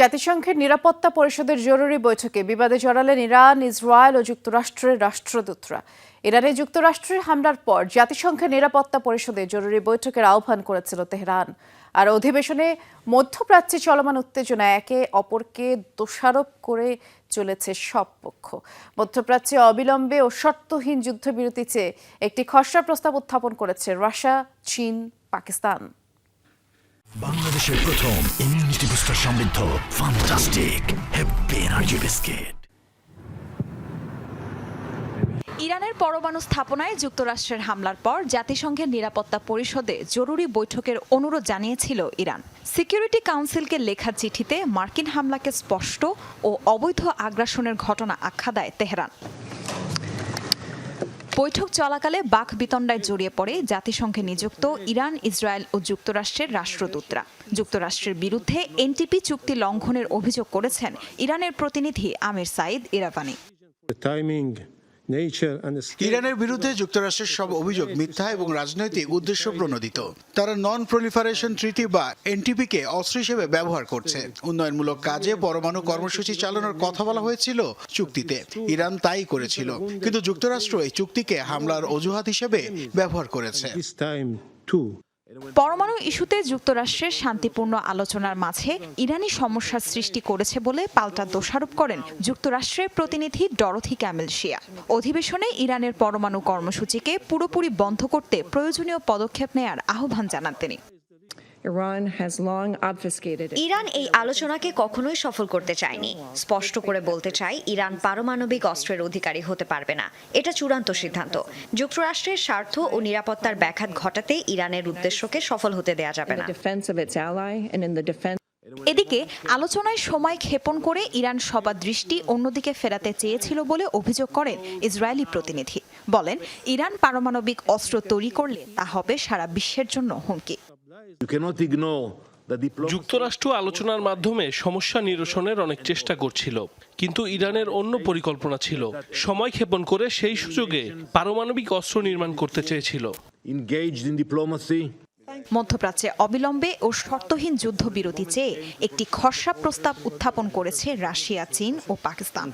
জাতিসংঘের নিরাপত্তা পরিষদের জরুরি বৈঠকে বিবাদে জড়ালেন ইরান, ইসরায়েল ও যুক্তরাষ্ট্রের রাষ্ট্রদূতরা। ইরানে যুক্তরাষ্ট্রের হামলার পর জাতিসংঘের নিরাপত্তা পরিষদে জরুরি বৈঠকের আহ্বান করেছিল তেহরান। আর অধিবেশনে মধ্যপ্রাচ্যে চলমান উত্তেজনা একে অপরকে দোষারোপ করে চলেছে সব পক্ষ। মধ্যপ্রাচ্যে অবিলম্বে ও শর্তহীন যুদ্ধবিরতি চেয়ে একটি খসড়া প্রস্তাব উত্থাপন করেছে রাশিয়া, চীন, পাকিস্তান। বাংলাদেশের প্রথম ইমিউনিটি বুস্টার সমৃদ্ধ ফান্টাস্টিক হ্যাপি এনার্জি বিস্কিট। ইরানের পরমাণু স্থাপনায় যুক্তরাষ্ট্রের হামলার পর জাতিসংঘের নিরাপত্তা পরিষদে জরুরি বৈঠকের অনুরোধ জানিয়েছিল ইরান। সিকিউরিটি কাউন্সিলকে লেখা চিঠিতে মার্কিন হামলাকে স্পষ্ট ও অবৈধ আগ্রাসনের ঘটনা আখ্যা দেয় তেহরান। বৈঠক চলাকালে বাক বিতণ্ডায় জড়িয়ে পড়ে জাতিসংঘে নিযুক্ত ইরান, ইসরায়েল ও যুক্তরাষ্ট্রের রাষ্ট্রদূতরা। যুক্তরাষ্ট্রের বিরুদ্ধে এনটিপি চুক্তি লঙ্ঘনের অভিযোগ করেছেন ইরানের প্রতিনিধি আমির সাইদ ইরাভানি ইরানের বিরুদ্ধে যুক্তরাষ্ট্রের সব অভিযোগ মিথ্যা এবং রাজনৈতিক উদ্দেশ্য প্রণোদিত। তারা নন প্রলিফারেশন ট্রিটি বা এনটিপিকে অস্ত্র হিসেবে ব্যবহার করছে। উন্নয়নমূলক কাজে পরমাণু কর্মসূচি চালানোর কথা বলা হয়েছিল চুক্তিতে। ইরান তাই করেছিল। কিন্তু যুক্তরাষ্ট্র এই চুক্তিকে হামলার অজুহাত হিসেবে ব্যবহার করেছে. পরমাণু ইস্যুতে যুক্তরাষ্ট্রের শান্তিপূর্ণ আলোচনার মাঝে ইরানি সমস্যার সৃষ্টি করেছে বলে পাল্টা দোষারোপ করেন যুক্তরাষ্ট্রের প্রতিনিধি ডরথি ক্যামেলশিয়া অধিবেশনে ইরানের পরমাণু কর্মসূচিকে পুরোপুরি বন্ধ করতে প্রয়োজনীয় পদক্ষেপ নেয়ার আহ্বান জানান তিনি। Iran has long obfuscated it. Iran এই আলোচনাকে কখনোই সফল করতে চায়নি। স্পষ্ট করে বলতে চাই ইরান পারমাণবিক অস্ত্রের অধিকারী হতে পারবে না। এটা চূড়ান্ত সিদ্ধান্ত। যুক্তরাষ্ট্রের স্বার্থ ও নিরাপত্তার ব্যাঘাত ঘটাতে ইরানের উদ্দেশ্যকে সফল হতে দেয়া যাবে না। এদিকে আলোচনায় সময় ক্ষেপণ করে ইরান সবার দৃষ্টি অন্যদিকে ফেরাতে চেয়েছিল বলে অভিযোগ করেন ইসরায়েলি প্রতিনিধি। বলেন ইরান পারমাণবিক অস্ত্র তৈরি করলে তা হবে সারা বিশ্বের জন্য হুমকি। যুক্তরাষ্ট্র আলোচনার মাধ্যমে সমস্যা নিরসনের অনেক চেষ্টা করছিল কিন্তু ইরানের অন্য পরিকল্পনা ছিল। সময় ক্ষেপণ করে সেই সুযোগে পারমাণবিক অস্ত্র নির্মাণ করতে চেয়েছিল। মধ্যপ্রাচ্যে অবিলম্বে ও শর্তহীন যুদ্ধবিরতি চেয়ে একটি খসড়া প্রস্তাব উত্থাপন করেছে রাশিয়া চীন ও পাকিস্তান।